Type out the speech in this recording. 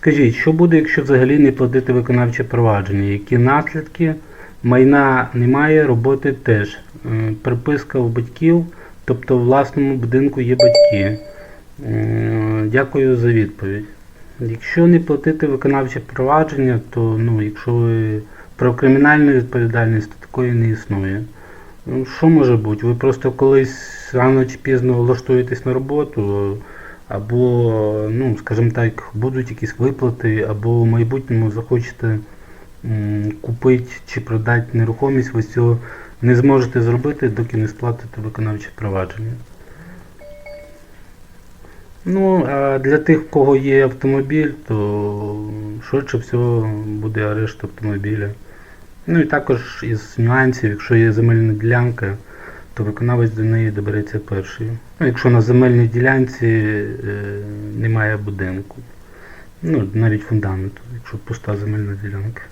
Скажіть, що буде, якщо взагалі не платити виконавче провадження? Які наслідки? Майна немає, роботи теж. Е, Приписка у батьків, тобто в власному будинку є батьки. Е, Дякую за відповідь. Якщо не платити виконавче провадження, то ну, якщо ви про кримінальну відповідальність, то такої не існує. Ну, Що може бути? Ви просто колись рано чи пізно влаштуєтесь на роботу, або, ну, скажімо так, будуть якісь виплати, або в майбутньому захочете купити чи продати нерухомість, ви цього не зможете зробити, доки не сплатите виконавче провадження. Ну, а для тих, в кого є автомобіль, то швидше всього буде арешт автомобіля. Ну і також із нюансів, якщо є земельна ділянка, то виконавець до неї добереться першою. Ну, якщо на земельній ділянці е, немає будинку. Ну, навіть фундаменту, якщо пуста земельна ділянка.